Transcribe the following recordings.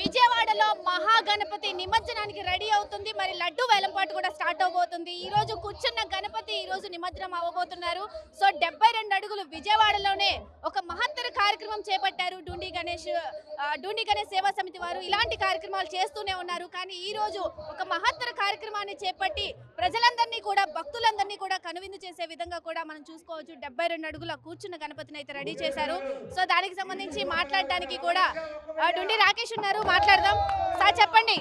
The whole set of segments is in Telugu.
విజయవాడలో మహాగణపతి నిమజ్జనానికి రెడీ అవుతుంది. మరి లడ్డు వేలంపాటు కూడా స్టార్ట్ అవబోతుంది. ఈ రోజు కూర్చున్న గణపతి ఈ రోజు నిమజ్జనం అవ్వబోతున్నారు సో డెబ్బై రెండు అడుగులు విజయవాడలోనే ఒక మహత్తర కార్యక్రమం చేపట్టారు డూండి గణేష్ డూండి గణేష్ సేవా సమితి వారు. ఇలాంటి కార్యక్రమాలు చేస్తూనే ఉన్నారు. కానీ ఈ రోజు ఒక మహత్తర కార్యక్రమాన్ని చేపట్టి ప్రజలందరినీ కూడా భక్తులు కూడా కనువిందు చేసే విధంగా కూడా మనం చూసుకోవచ్చు. డెబ్బై రెండు అడుగుల కూర్చున్న గణపతిని అయితే రెడీ చేశారు. సో దానికి సంబంధించి మాట్లాడడానికి కూడా ఆ, డుండి రాకేష్ ఉన్నారు. మాట్లాడదాం. సార్ చెప్పండి.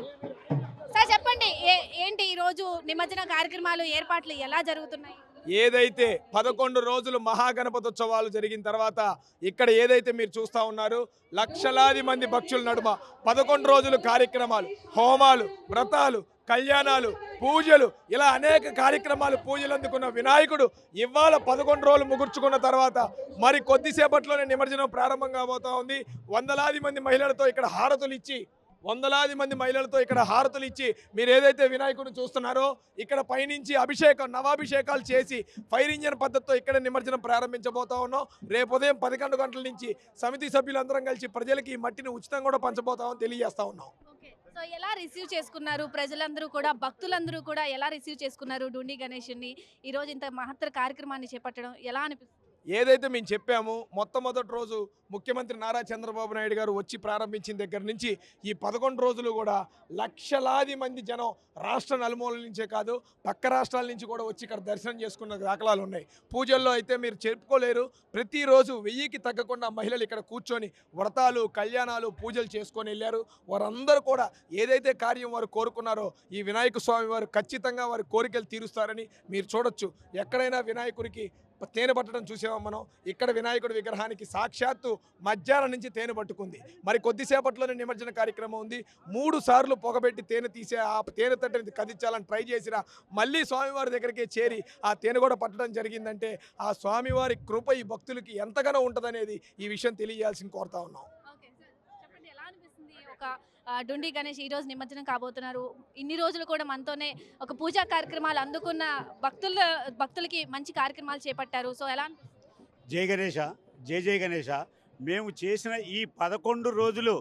సార్ చెప్పండి. ఏ- ఏంటి ఈ రోజు నిమజ్జన కార్యక్రమాలు ఏర్పాట్లు ఎలా జరుగుతున్నాయి? ఏదైతే పదకొండు రోజులు మహాగణపతి ఉత్సవాలు జరిగిన తర్వాత ఇక్కడ ఏదైతే మీరు చూస్తా ఉన్నారు లక్షలాది మంది భక్తుల నడుమ పదకొండు రోజులు కార్యక్రమాలు హోమాలు వ్రతాలు కళ్యాణాలు పూజలు ఇలా అనేక కార్యక్రమాలు పూజలు అందుకున్న వినాయకుడు ఇవాళ పదకొండు రోజులు ముగుర్చుకున్న తర్వాత మరి కొద్దిసేపట్లోనే నిమజ్జనం ప్రారంభం కాబోతా ఉంది. వందలాది మంది మహిళలతో ఇక్కడ హారతులు ఇచ్చి వందలాది మంది మహిళలతో ఇక్కడ హారతులు ఇచ్చి మీరు ఏదైతే వినాయకుడిని చూస్తున్నారో ఇక్కడ పైనుంచి అభిషేకం నవాభిషేకాలు చేసి ఫైర్ ఇంజన్ పద్ధతితో ఇక్కడ నిమజ్జనం ప్రారంభించబోతా ఉన్నాం. రేపు ఉదయం పదకొండు గంటల నుంచి సమితి సభ్యులందరం కలిసి ప్రజలకి ఈ మట్టిని ఉచితంగా కూడా పంచబోతామని తెలియజేస్తా ఉన్నాం. సో ఎలా రిసీవ్ చేసుకున్నారు? ప్రజలందరూ కూడా భక్తులందరూ కూడా ఎలా రిసీవ్ చేసుకున్నారు డుండి గణేష్ని ఈ రోజు ఇంత మహత్తర కార్యక్రమాన్ని చేపట్టడం ఎలా అనిపిస్తుంది? ఏదైతే మేము చెప్పామో మొట్టమొదటి రోజు ముఖ్యమంత్రి నారా చంద్రబాబు నాయుడు గారు వచ్చి ప్రారంభించిన దగ్గర నుంచి ఈ పదకొండు రోజులు కూడా లక్షలాది మంది జనం రాష్ట్ర నలుమూల నుంచే కాదు పక్క రాష్ట్రాల నుంచి కూడా వచ్చి ఇక్కడ దర్శనం చేసుకున్న దాఖలాలు ఉన్నాయి. పూజల్లో అయితే మీరు చెప్పుకోలేరు ప్రతిరోజు వెయ్యికి తగ్గకుండా మహిళలు ఇక్కడ కూర్చొని వ్రతాలు కళ్యాణాలు పూజలు చేసుకొని వెళ్ళారు. వారందరూ కూడా ఏదైతే కార్యం వారు కోరుకున్నారో ఈ వినాయక స్వామి వారు ఖచ్చితంగా వారి కోరికలు తీరుస్తారని మీరు చూడొచ్చు. ఎక్కడైనా వినాయకుడికి తేనె పట్టడం చూసామా మనం? ఇక్కడ వినాయకుడి విగ్రహానికి సాక్షాత్తు మధ్యాహ్నం నుంచి తేనె పట్టుకుంది. మరి కొద్దిసేపట్లోనే నిమజ్జన కార్యక్రమం ఉంది. మూడు సార్లు పొగబెట్టి తేనె తీసే ఆ తేనె తట్టని కదించాలని ట్రై చేసిన మళ్ళీ స్వామివారి దగ్గరికి చేరి ఆ తేనె కూడా పట్టడం జరిగిందంటే ఆ స్వామివారి కృప ఈ భక్తులకి ఎంతగానో ఉంటుందనేది ఈ విషయం తెలియజేయాల్సింది కోరుతా ఉన్నాం. డుండి గణేష్ ఈ రోజు నిమజ్జనం కాబోతున్నారు. ఇన్ని రోజులు కూడా మనతోనే ఒక పూజా కార్యక్రమాలు అందుకున్న భక్తుల భక్తులకి మంచి కార్యక్రమాలు చేపట్టారు. సో ఎలా జయ జై గణేష జై జై గణేష. మేము చేసిన ఈ పదకొండు రోజులు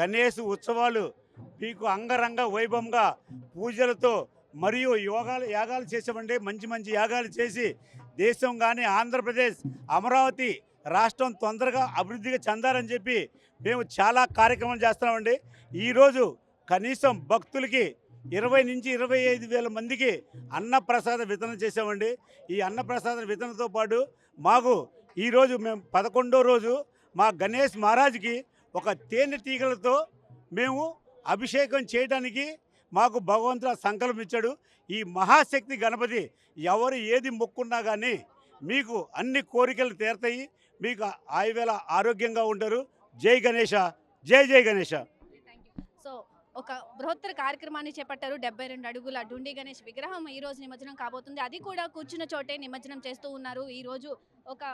గణేష్ ఉత్సవాలు మీకు అంగరంగ వైభవంగా పూజలతో మరియు యోగాలు యాగాలు చేసామండి మంచి మంచి యాగాలు చేసి దేశం కానీ ఆంధ్రప్రదేశ్ అమరావతి రాష్ట్రం తొందరగా అభివృద్ధిగా చెందాలని చెప్పి మేము చాలా కార్యక్రమాలు చేస్తున్నామండి. ఈరోజు కనీసం భక్తులకి ఇరవై నుంచి ఇరవై ఐదు వేల మందికి అన్నప్రసాద వితరణ చేసామండి ఈ అన్నప్రసాద వితరణతో పాటు మాకు ఈరోజు మేము పదకొండో రోజు మా గణేష్ మహారాజ్కి ఒక తేనె తీగలతో మేము అభిషేకం చేయడానికి మాకు భగవంతుడు సంకల్పం ఇచ్చాడు. ఈ మహాశక్తి గణపతి ఎవరు ఏది మొక్కున్నా కానీ మీకు అన్ని కోరికలు తీరతాయి. మీకు ఆయువేళ ఆరోగ్యంగా ఉంటారు. జై గణేష జై జై గణేష. ఒక బృహత్తర కార్యక్రమాన్ని చేపట్టారు. డెబ్బై రెండు అడుగుల డుండి గణేష్ విగ్రహం ఈ రోజు నిమజ్జనం కాబోతుంది. అది కూడా కూర్చున్న చోటే నిమజ్జనం చేస్తూ ఉన్నారు. ఈ రోజు ఒక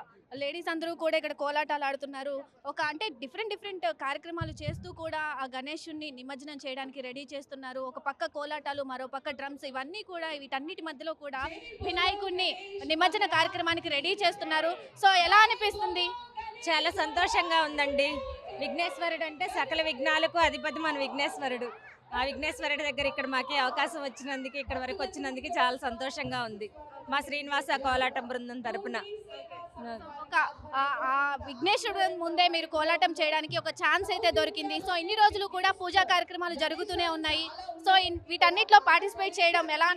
లేడీస్ అందరూ కూడా ఇక్కడ కోలాటాలు ఆడుతున్నారు. ఒక అంటే డిఫరెంట్ డిఫరెంట్ కార్యక్రమాలు చేస్తూ కూడా ఆ గణేషుణ్ణి నిమజ్జనం చేయడానికి రెడీ చేస్తున్నారు. ఒక పక్క కోలాటాలు మరో పక్క డ్రమ్స్ ఇవన్నీ కూడా వీటన్నిటి మధ్యలో కూడా వినాయకుడిని నిమజ్జన కార్యక్రమానికి రెడీ చేస్తున్నారు. సో ఎలా అనిపిస్తుంది? చాలా సంతోషంగా ఉందండి. విఘ్నేశ్వరుడు అంటే సకల విఘ్నాలకు అధిపతి మన విఘ్నేశ్వరుడు. ఆ విఘ్నేశ్వరుడి దగ్గర ఇక్కడ మాకు అవకాశం వచ్చినందుకు ఇక్కడ వరకు వచ్చినందుకు చాలా సంతోషంగా ఉంది. మా శ్రీనివాస కోలాటం బృందం తరపున. ఒక విఘ్నేశ్వరుడు ముందే మీరు కోలాటం చేయడానికి ఒక ఛాన్స్ అయితే దొరికింది. సో ఇన్ని రోజులు కూడా పూజా కార్యక్రమాలు జరుగుతూనే ఉన్నాయి. సో వీటన్నిటిలో పార్టిసిపేట్ చేయడం ఎలా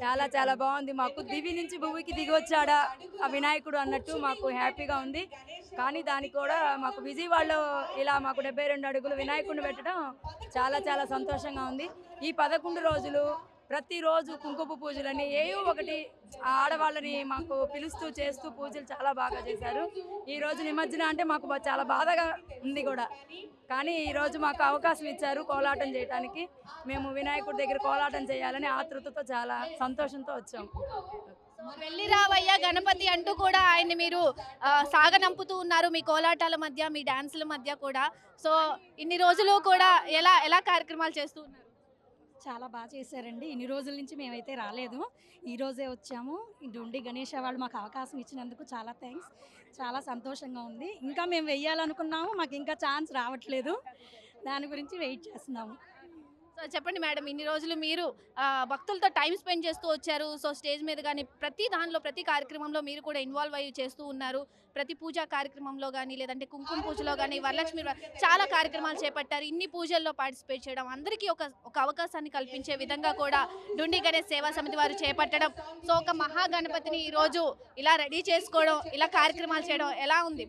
చాలా చాలా బాగుంది. మాకు దివి నుంచి భూమికి దిగి వచ్చాడా ఆ వినాయకుడు అన్నట్టు మాకు హ్యాపీగా ఉంది. కానీ దానికి కూడా మాకు విజయవాడలో ఇలా మాకు డెబ్బై రెండు అడుగులు వినాయకుడిని పెట్టడం చాలా చాలా సంతోషంగా ఉంది. ఈ పదకొండు రోజులు ప్రతిరోజు కుంకుమ పూజలని ఏయో ఒకటి ఆడవాళ్ళని మాకు పిలుస్తూ చేస్తూ పూజలు చాలా బాగా చేశారు. ఈ రోజు నిమజ్జన అంటే మాకు చాలా బాధగా ఉంది కూడా. కానీ ఈరోజు మాకు అవకాశం ఇచ్చారు కోలాటం చేయడానికి మేము వినాయకుడి దగ్గర కోలాటం చేయాలని ఆతృతతో చాలా సంతోషంతో వచ్చాం. వెళ్ళి రావయ్యా గణపతి అంటూ కూడా ఆయన్ని మీరు సాగనంపుతూ ఉన్నారు మీ కోలాటాల మధ్య మీ డాన్సుల మధ్య కూడా. సో ఇన్ని రోజులు కూడా ఎలా ఎలా కార్యక్రమాలు చేస్తూ ఉన్నారు? చాలా బాగా చేశారండి. ఇన్ని రోజుల నుంచి మేమైతే రాలేదు. ఈరోజే వచ్చాము. ఈ డొండి గణేష్ వాళ్ళు మాకు అవకాశం ఇచ్చినందుకు చాలా థ్యాంక్స్. చాలా సంతోషంగా ఉంది. ఇంకా మేము వెయ్యాలనుకున్నాము. మాకు ఇంకా ఛాన్స్ రావట్లేదు. దాని గురించి వెయిట్ చేస్తున్నాము. సో చెప్పండి మేడం ఇన్ని రోజులు మీరు భక్తులతో టైం స్పెండ్ చేస్తూ వచ్చారు. సో స్టేజ్ మీద కానీ ప్రతి దానిలో ప్రతి కార్యక్రమంలో మీరు కూడా ఇన్వాల్వ్ అయ్యి చేస్తూ ఉన్నారు. ప్రతి పూజా కార్యక్రమంలో కానీ లేదంటే కుంకుమ పూజలో కానీ వరలక్ష్మి చాలా కార్యక్రమాలు చేపట్టారు. ఇన్ని పూజల్లో పార్టిసిపేట్ చేయడం అందరికీ ఒక ఒక అవకాశాన్ని కల్పించే విధంగా కూడా డుండి గణేష్ సేవా సమితి వారు చేపట్టడం. సో ఒక మహాగణపతిని ఈరోజు ఇలా రెడీ చేసుకోవడం ఇలా కార్యక్రమాలు చేయడం ఎలా ఉంది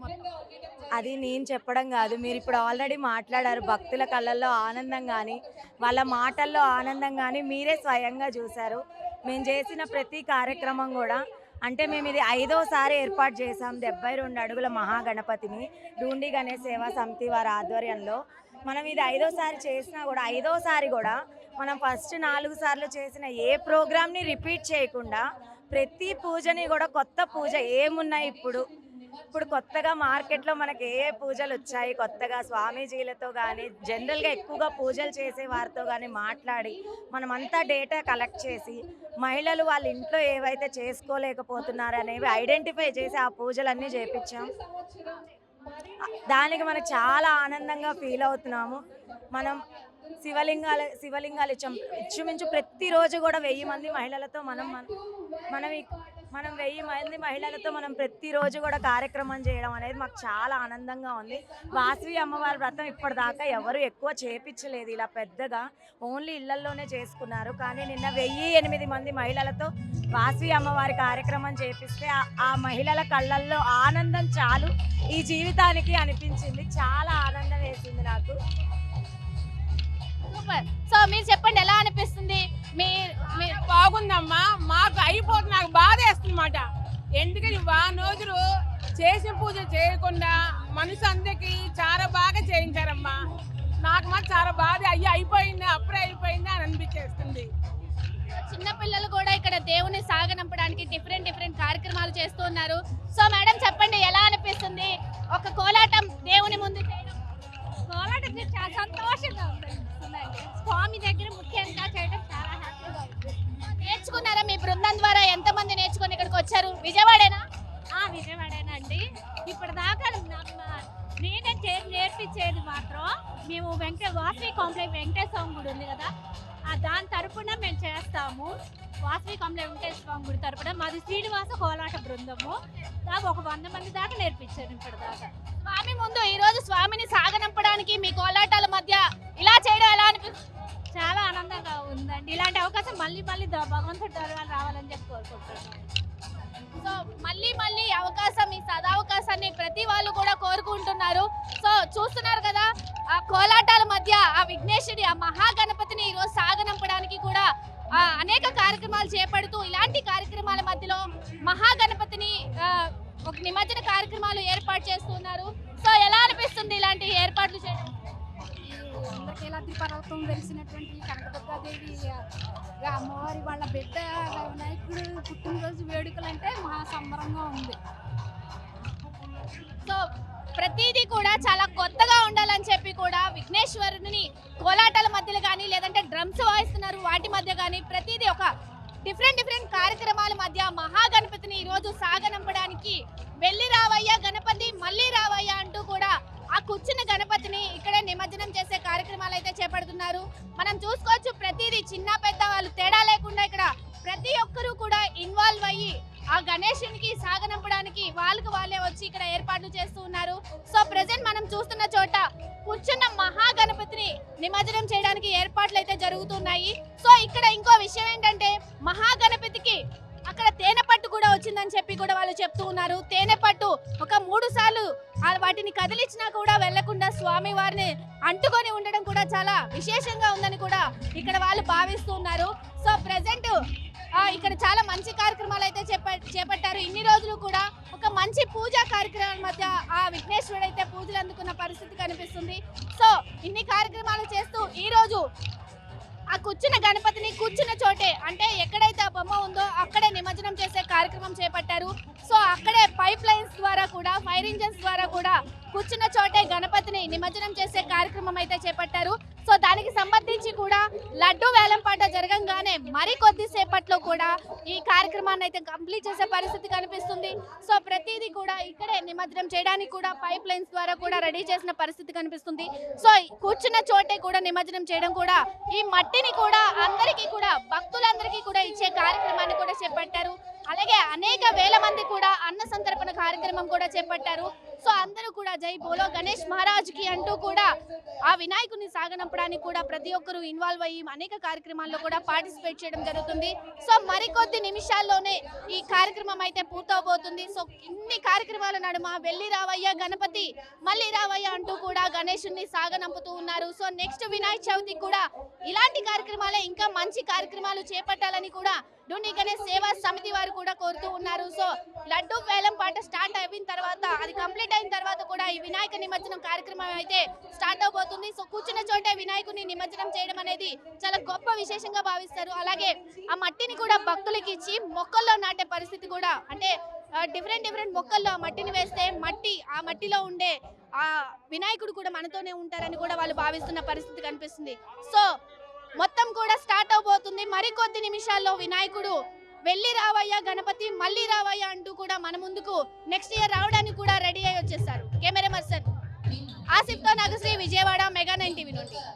అది నేను చెప్పడం కాదు. మీరు ఇప్పుడు ఆల్రెడీ మాట్లాడారు భక్తుల కళ్ళల్లో ఆనందం కానీ వాళ్ళ మాటల్లో ఆనందం కానీ మీరే స్వయంగా చూశారు. మేము చేసిన ప్రతి కార్యక్రమం కూడా అంటే మేము ఇది ఐదోసారి ఏర్పాటు చేసాం డెబ్బై రెండు అడుగుల మహాగణపతిని డూండి గణేష్ సేవా సమితి వారి ఆధ్వర్యంలో. మనం ఇది ఐదోసారి చేసినా కూడా ఐదోసారి కూడా మనం ఫస్ట్ నాలుగు సార్లు చేసిన ఏ ప్రోగ్రామ్ని రిపీట్ చేయకుండా ప్రతి పూజని కూడా కొత్త పూజ ఏమున్నాయి ఇప్పుడు ఇప్పుడు కొత్తగా మార్కెట్లో మనకి ఏ పూజలు వచ్చాయి? కొత్తగా స్వామీజీలతో కానీ జనరల్గా ఎక్కువగా పూజలు చేసే వారితో కానీ మాట్లాడి మనమంతా డేటా కలెక్ట్ చేసి మహిళలు వాళ్ళ ఇంట్లో ఏవైతే చేసుకోలేకపోతున్నారు అనేవి ఐడెంటిఫై చేసి ఆ పూజలన్నీ చేపించాం. దానికి మనం చాలా ఆనందంగా ఫీల్ అవుతున్నాము. మనం శివలింగాలు శివలింగాలు ఇచ్చాం. ఇంచుమించు ప్రతిరోజు కూడా వెయ్యి మంది మహిళలతో మనం మనం ఈ- మనం వెయ్యి మంది మహిళలతో మనం ప్రతిరోజు కూడా కార్యక్రమం చేయడం అనేది మాకు చాలా ఆనందంగా ఉంది. వాసవి అమ్మవారి వ్రతం ఇప్పటిదాకా ఎవరు ఎక్కువ చేపించలేదు. ఇలా పెద్దగా ఓన్లీ ఇళ్ళల్లోనే చేసుకున్నారు. కానీ నిన్న వెయ్యి ఎనిమిది మంది మహిళలతో వాసవి అమ్మవారి కార్యక్రమం చేపిస్తే ఆ- ఆ మహిళల కళ్ళల్లో ఆనందం చాలు. ఈ జీవితానికి అనిపించింది. చాలా ఆనందం వేసింది నాకు. సూపర్. సో మీరు చెప్పండి ఎలా అనిపిస్తుంది? మీ మీ- బాగుందమ్మా. మాకు అయిపోతుంది నాకు బాధ వేస్తుందన్నమాట. ఎందుకని వారం రోజులు చేసిన పూజ చేయకుండా మనసు అందరికి చాలా బాగా చేయించారమ్మా. నాకు మాత్రం చాలా బాధ. అయ్యి అయిపోయింది అప్పుడే అయిపోయింది. విజయవాడేనండి. ఇప్పటిదాకా నాకు నేనే నేర్పించేది మాత్రం మేము వెంకట వాసవి కాంప్లెక్స్ వెంకటేశ్వర గుడి ఉంది కదా ఆ దాని తరపున మేము చేస్తాము. వాసవి కాంప్లెక్స్ వెంకటేశ్వర గుడి తరపున మాది శ్రీనివాస కోలాట బృందము. దాకా ఒక వంద మంది దాకా నేర్పించాను ఇప్పటిదాకా. స్వామి ముందు ఈ రోజు స్వామిని సాగనంపడానికి మీ కోలాటాల మధ్య ఇలా చేయడం ఎలా అనిపిస్తుంది చాలా ఆనందంగా ఉందండి. ఇలాంటి అవకాశం మళ్ళీ మళ్ళీ భగవంతుడి రావాలని చెప్పి కోరుకుంటున్నాను. సో మళ్ళీ మళ్ళీ అవకాశం ఈ సదావకాశాన్ని ప్రతి వాళ్ళు కూడా కోరుకుంటున్నారు. సో చూస్తున్నారు కదా ఆ కోలాటాల మధ్య ఆ విఘ్నేశ్వరి ఆ మహాగణపతిని ఈరోజు సాగనంపడానికి కూడా అనేక కార్యక్రమాలు చేపడుతూ ఇలాంటి కార్యక్రమాల మధ్యలో మహాగణపతిని ఒక నిమజ్జన కార్యక్రమాలు ఏర్పాటు చేస్తున్నారు. సో ఎలా అనిపిస్తుంది ఇలాంటి ఏర్పాట్లు చేయడం? అందరికీ పర్వతం వెలిసినటువంటి కనకదుర్గాదేవి అమ్మవారి వాళ్ళ బిడ్డ వినాయకుడు పుట్టినరోజు వేడుకలు అంటే మహా సంబరంగా ఉంది. సో ప్రతిదీ కూడా చాలా కొత్తగా ఉండాలని చెప్పి కూడా విఘ్నేశ్వరుని కోలాటాల మధ్యలో కానీ లేదంటే డ్రమ్స్ వాయిస్తున్నారు. వాటి మధ్య కానీ ప్రతిదీ ఒక డిఫరెంట్ డిఫరెంట్ కార్యక్రమాల మధ్య మహాగణపతిని ఈరోజు సాగనంపడానికి వెళ్ళి రావయ్యా గణపతి మళ్ళీ రావయ్యా అంటూ కూడా ఆ కూర్చున్న గణపతిని ఇక్కడే నిమజ్జనం చేసే కార్యక్రమాలు అయితే చేపడుతున్నారు. మనం చూసుకోవచ్చు ప్రతి వాళ్ళు ఉన్నారు తేనె పట్టు ఒక మూడు సార్లు వాటిని కదిలించినా కూడా వెళ్ళకుండా స్వామి వారిని అంటుకొని ఉండడం కూడా చాలా విశేషంగా ఉందని కూడా ఇక్కడ వాళ్ళు భావిస్తూ ఉన్నారు. సో ప్రెసెంట్ ఇక్కడ చాలా మంచి కార్యక్రమాలు అయితే చేప చేపట్టారు. ఇన్ని రోజులు కూడా ఒక మంచి పూజా కార్యక్రమాల మధ్య ఆ విఘ్నేశ్వరుడు అయితే పూజలు అందుకున్న పరిస్థితి కనిపిస్తుంది. సో ఇన్ని కార్యక్రమాలు చేస్తూ ఈ రోజు ఆ కూర్చున్న గణపతిని కూర్చున్న చోటే అంటే ఎక్కడైతే ఆ బొమ్మ ఉందో అక్కడే నిమజ్జనం చేసే కార్యక్రమం చేపట్టారు. సో అక్కడే పైప్ లైన్స్ ద్వారా కూడా ఫైర్ ఇంజన్స్ ద్వారా కూడా కూర్చున్న చోటే గణపతిని నిమజ్జనం చేసే కార్యక్రమం అయితే చేపట్టారు. సో దానికి సంబంధించి కూడా లడ్డు వేలంపాట జరగంగానే మరి కొద్దిసేపట్లో కూడా ఈ కార్యక్రమాన్ని అయితే కంప్లీట్ చేసే పరిస్థితి కనిపిస్తుంది. సో ప్రతిదీ కూడా ఇక్కడే నిమజ్జనం చేయడానికి కూడా పైప్ లైన్స్ ద్వారా కూడా రెడీ చేసిన పరిస్థితి కనిపిస్తుంది. సో కూర్చున్న చోటే కూడా నిమజ్జనం చేయడం కూడా ఈ మట్టిని కూడా అందరికీ కూడా భక్తులందరికీ కూడా ఇచ్చే కార్యక్రమాన్ని కూడా చేపట్టారు. అలాగే అనేక వేల మంది కూడా అన్న సంతర్పణ కార్యక్రమం కూడా చేపట్టారు. సో అందరూ కూడా జై బోలో గణేష్ మహారాజ్కి అంటూ కూడా ఆ వినాయకుని సాగనంపడానికి కూడా ప్రతి ఒక్కరూ ఇన్వాల్వ్ అయ్యి అనేక కార్యక్రమాల్లో కూడా పార్టిసిపేట్ చేయడం జరుగుతుంది. సో మరికొద్ది నిమిషాల్లోనే ఈ కార్యక్రమం అయితే పూర్తవబోతుంది. సో ఇన్ని కార్యక్రమాల నడుమ వెళ్ళి రావయ్య గణపతి మళ్ళీ రావయ్య అంటూ కూడా గణేషుని సాగనంపుతూ ఉన్నారు. సో నెక్స్ట్ వినాయక చవితి కూడా ఇలాంటి కార్యక్రమాలే ఇంకా మంచి కార్యక్రమాలు చేపట్టాలని కూడా డుని సేవా సమితి వారు కూడా కోరుతూ ఉన్నారు. సో లడ్డు వేలం పాట స్టార్ట్ అయిన తర్వాత అది కంప్లీట్ అయిన తర్వాత కూడా ఈ వినాయక నిమజ్జనం కార్యక్రమం అయితే స్టార్ట్ అవబోతుంది. సో కూర్చున్న చోటే వినాయకుని నిమజ్జనం చేయడం అనేది చాలా గొప్ప విశేషంగా భావిస్తారు. అలాగే ఆ మట్టిని కూడా భక్తులకి ఇచ్చి మొక్కల్లో నాటే పరిస్థితి కూడా అంటే డిఫరెంట్ డిఫరెంట్ మొక్కల్లో ఆ మట్టిని వేస్తే మట్టి ఆ మట్టిలో ఉండే ఆ వినాయకుడు కూడా మనతోనే ఉంటారని కూడా వాళ్ళు భావిస్తున్న పరిస్థితి కనిపిస్తుంది. సో మొత్తం కూడా స్టార్ట్ అవబోతుంది. మరికొద్ది నిమిషాల్లో వినాయకుడు వెళ్ళి రావయ్యా గణపతి మళ్ళీ రావయ్యా అంటూ కూడా మన ముందుకు నెక్స్ట్ ఇయర్ రావడానికి కూడా రెడీ అయి వచ్చేస్తారు camera person ఆసిఫ్తో Nagasri Vijayawada mega nine TV నుండి.